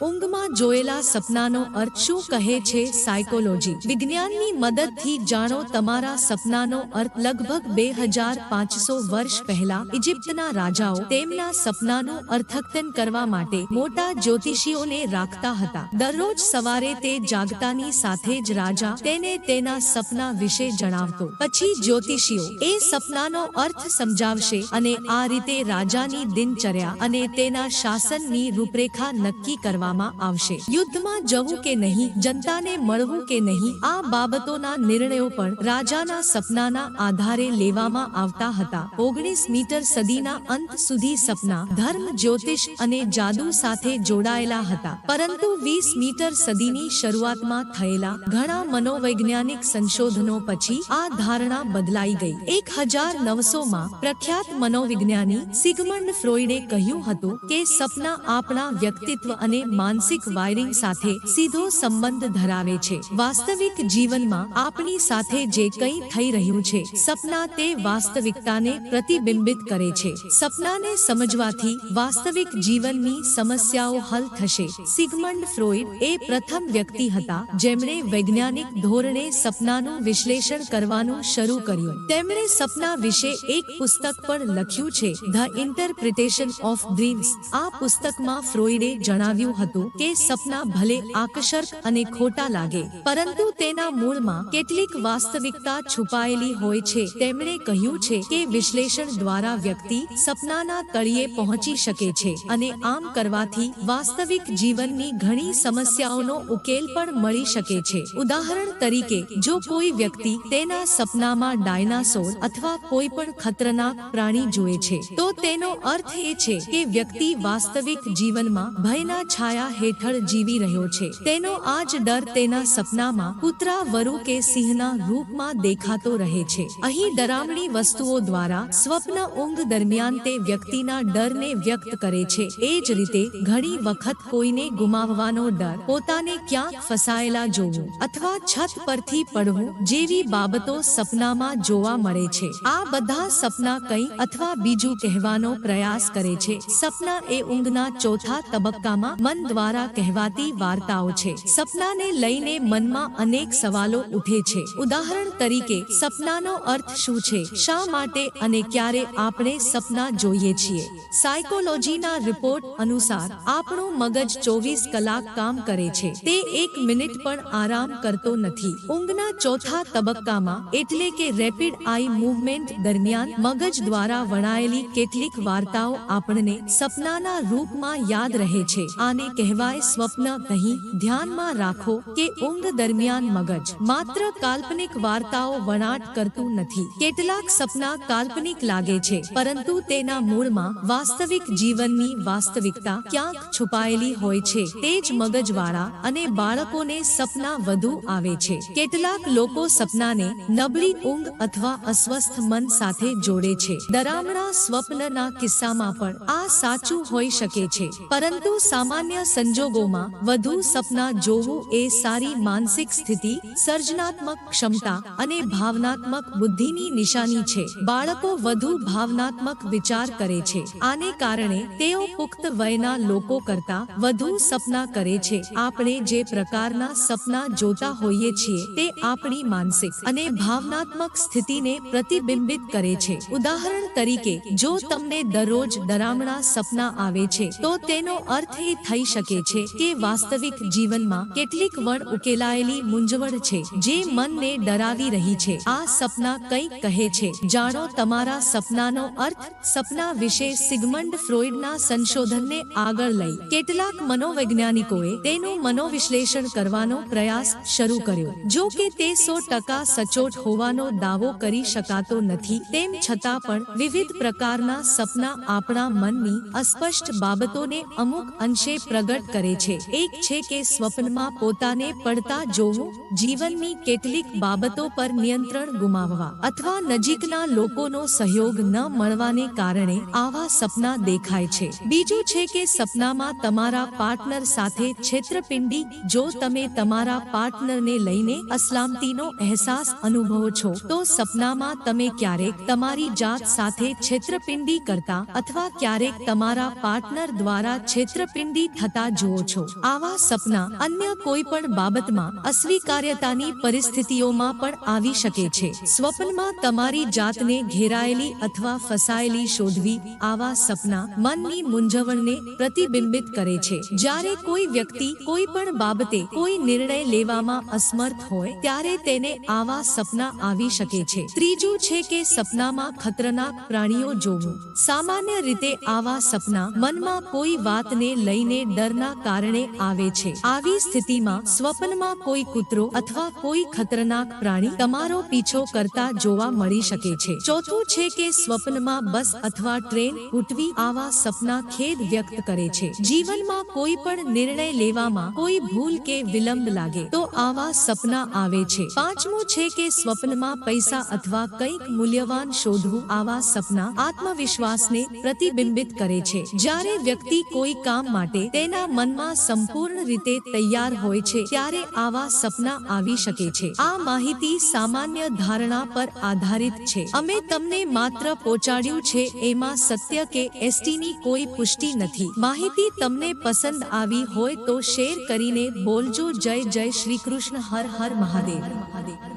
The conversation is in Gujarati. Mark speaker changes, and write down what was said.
Speaker 1: ઊંઘમાં જોયેલા સપનાનો અર્થ શું કહે છે સાયકોલોજી વિજ્ઞાનની મદદથી જાણો તમારા સપનાનો અર્થ. લગભગ બે હજાર પાંચસો વર્ષ પહેલા ઇજિપ્તના રાજાઓ તેમના સપનાનું અર્થઘટન કરવા માટે મોટા જ્યોતિષીઓને રાખતા હતા. દરરોજ સવારે તે જાગતાની સાથે જ રાજા તેને તેના સપના વિશે જણાવતો. પછી જ્યોતિષીઓ એ સપનાનો અર્થ સમજાવશે અને આ રીતે રાજાની દિનચર્યા અને તેના શાસનની રૂપરેખા નક્કી કરવામાં આવશે. યુદ્ધમાં જવું કે નહીં, જનતાને મળવું કે નહીં, આ બાબતોના નિર્ણયો પણ રાજાના સપનાના આધારે લેવામાં આવતા હતા. ઓગણીસ મીટર સદીના અંત સુધી સપના ધર્મ, જ્યોતિષ અને જાદુ સાથે જોડાયેલા હતા. પરંતુ વીસ મીટર સદીની શરૂઆતમાં થયેલા ઘણા મનોવૈજ્ઞાનિક સંશોધનો પછી આ ધારણા બદલાઈ ગઈ. એક હજાર નવસોમાં પ્રખ્યાત મનોવિજ્ઞાની સિગમંડ ફ્રોઈડે કહ્યું હતું કે સપના આપણા વ્યક્તિત્વ અને માનસિક વાયરિંગ સાથે સીધો સંબંધ ધરાવે છે. વાસ્તવિક જીવનમાં આપણી સાથે જે કંઈ થઈ રહ્યું છે, સપના તે વાસ્તવિકતાને પ્રતિબિંબિત કરે છે. સપનાને સમજવાથી વાસ્તવિક જીવનની સમસ્યાઓ હલ થશે. સિગમંડ ફ્રોઈડ એ પ્રથમ વ્યક્તિ હતા, જેમણે વૈજ્ઞાનિક ધોરણે સપનાનું વિશ્લેષણ કરવાનું શરૂ કર્યું. તેમણે સપના વિશે એક પુસ્તક પણ લખ્યું છે, ધ ઇન્ટરપ્રિટેશન ઓફ ડ્રીમ્સ આ પુસ્તકમાં ફ્રોઈડે જણાવ્યું હતું. કે સપના ભલે આકર્ષક અને ખોટા લાગે, પરંતુ તેના મૂળમાં કેટલીક વાસ્તવિકતા છુપાયેલી હોય છે. તેમણે કહ્યું છે કે વિશ્લેષણ દ્વારા વ્યક્તિ સપનાના તળિયે પહોંચી શકે છે અને આમ કરવાથી વાસ્તવિક જીવનની ઘણી સમસ્યાઓનો ઉકેલ પણ મળી શકે છે. ઉદાહરણ તરીકે, જો કોઈ વ્યક્તિ તેના સપનામાં ડાયનાસોર અથવા કોઈ પણ ખતરનાક પ્રાણી જુએ છે, તો તેનો અર્થ એ છે કે વ્યક્તિ વાસ્તવિક જીવનમાં ભયના છાયા હેઠળ જીવી રહ્યો છે. તેનો આ જ ડર તેના સપનામાં કૂતરા વરુ કે સિંહના રૂપમાં દેખાતો રહે છે. અહીં ડરામણી વસ્તુઓ દ્વારા સ્વપ્ન ઊંઘ દરમિયાન તે વ્યક્તિના ડરને વ્યક્ત કરે છે. એ જ રીતે ઘણી વખત કોઈને ગુમાવવાનો ડર પોતાને ક્યાંક ફસાયેલા જોવું અથવા છત પરથી પડવું જેવી બાબતો સપનામાં જોવા મળે છે. આ બધા સપના કંઈ અથવા બીજું કહેવાનો પ્રયાસ કરે છે. સપના એ ઊંઘના ચોથા તબક્કામાં મન દ્વારા કહેવાતી વાર્તાઓ છે. સપનાને લઈને મનમાં અનેક સવાલો ઉઠે છે. ઉદાહરણ તરીકે, સપનાનો અર્થ શું છે? શા માટે અને ક્યારે આપણે સપના જોઈએ છીએ? સાયકોલોજીના રિપોર્ટ અનુસાર, આપણું મગજ ચોવીસ કલાક કામ કરે છે. તે એક મિનિટ પણ આરામ કરતો નથી. ઊંઘના ચોથા તબક્કામાં, એટલે કે રેપિડ આઈ મૂવમેન્ટ દરમિયાન, મગજ દ્વારા વણાયેલી કેટલીક વાર્તાઓ આપણને સપનાના રૂપમાં યાદ રહે છે. આને કહેવાય સ્વપ્ન નહીં. ધ્યાનમાં રાખો કે ઊંઘ દરમિયાન મગજ. માત્ર કાલ્પનિક વાર્તાઓ વણાટ કરતું નથી. કેટલાક સપના કાલ્પનિક લાગે છે, પરંતુ તેના મૂળમાં વાસ્તવિક જીવનની વાસ્તવિકતા ક્યાંક છુપાયેલી હોય છે. તે જ મગજવાળા અને બાળકોને સપના વધુ આવે છે. કેટલાક લોકો સપનાને નબળી ઊંઘ અથવા અસ્વસ્થ મન સાથે જોડે છે. દરામણા સ્વપ્નના કિસ્સામાં પણ આ સાચું હોઈ શકે છે. પરંતુ સામાન્ય સંજોગોમાં વધુ સપના જોવું એ સારી માનસિક સ્થિતિ, સર્જનાત્મક ક્ષમતા અને ભાવનાત્મક બુદ્ધિની નિશાની છે. બાળકો વધુ ભાવનાત્મક વિચાર કરે છે. આને કારણે તેઓ પુખ્ત વયના લોકો કરતા વધુ સપના કરે છે. આપણે જે પ્રકારના સપના જોતા હોઈએ છીએ તે આપણી માનસિક અને ભાવનાત્મક સ્થિતિને પ્રતિબિંબિત કરે છે. ઉદાહરણ તરીકે, જો તમને દરરોજ ડરામણા સપના આવે છે, તો તેનો અર્થ એ થઈ શકે છે. તે વાસ્તવિક જીવનમાં કેટલીક વણ ઉકેલાયેલી મૂંઝવણ છે, જે મનને ડરાવી રહી છે. આ સપના કંઈક કહે છે. જાણો, તમારા સપનાનો અર્થ સપના વિશે સિગમંડ ફ્રોઈડના સંશોધનને આગળ લઈ. કેટલાક મનોવૈજ્ઞાનિકોએ તેનું મનોવિશ્લેષણ કરવાનો પ્રયાસ શરૂ કર્યો. જો કે તે સો ટકા સચોટ હોવાનો દાવો કરી શકાતો નથી. તેમ છતાં પણ વિવિધ પ્રકારના સપના આપણા મનની અસ્પષ્ટ બાબતોને અમુક અંશે પ્રગટ કરે છે. એક છે કે સ્વપ્નમાં પોતાને પડતા જોવું, જીવનની કેટલીક બાબતો પર નિયંત્રણ ગુમાવવા અથવા નજીકના લોકોનો સહયોગ ન મળવાને કારણે આવા સપના દેખાય છે. બીજું છે કે સપનામાં તમારા પાર્ટનર સાથે છેતરપિંડી, જો તમે તમારા પાર્ટનરને લઈને અસલામતીનો અહેસાસ અનુભવો છો, તો સપનામાં તમે ક્યારેક તમારી જાત સાથે છેતરપિંડી કરતા અથવા ક્યારેક તમારા પાર્ટનર દ્વારા છેતરપિંડી થતા જુઓ છો. આવા સપના અન્ય કોઈ પણ બાબતમાં અસ્વીકાર્યતાની પરિસ્થિતિઓમાં પણ આવી શકે છે. સ્વપ્નમાં તમારી જાતને ઘેરાયેલી અથવા ફસાયેલી શોધવી આવા સપના મનની મૂંઝવણને પ્રતિબિંબિત કરે છે. જ્યારે કોઈ વ્યક્તિ કોઈ પણ બાબતે કોઈ નિર્ણય લેવામાં અસમર્થ હોય, ત્યારે તેને આવા સપના આવી શકે છે. ત્રીજું છે કે સપનામાં ખતરનાક પ્રાણીઓ જોવું. સામાન્ય રીતે આવા સપના મનમાં કોઈ વાતને લઈને ડરના કારણે આવે છે. આવી સ્થિતિમાં સ્વપ્નમાં કોઈ કૂતરો અથવા કોઈ ખતરનાક પ્રાણી તમારો પીછો કરતા જોવા મળી શકે છે. ચોથું છે કે સ્વપ્નમાં બસ અથવા ટ્રેન ઉઠવી આવા સપના ખેદ વ્યક્ત કરે છે. જીવનમાં કોઈ પણ નિર્ણય લેવામાં કોઈ ભૂલ કે વિલંબ લાગે તો આવા સપના આવે છે. પાંચમું છે કે સ્વપ્નમાં પૈસા અથવા કંઈક મૂલ્યવાન શોધવું આવા સપના આત્મવિશ્વાસને પ્રતિબિંબિત કરે છે. જ્યારે વ્યક્તિ કોઈ કામ માટે તેના મનમાં સંપૂર્ણ રીતે તૈયાર હોય છે, ત્યારે આવા સપના આવી શકે છે. આ માહિતી સામાન્ય ધારણા પર આધારિત છે. અમે તમને માત્ર પહોંચાડ્યું છે, એમાં સત્ય કે એસટીની કોઈ પુષ્ટિ નથી. માહિતી તમને પસંદ આવી હોય તો શેર કરીને બોલજો. જય જય શ્રી કૃષ્ણ. હર હર મહાદેવ.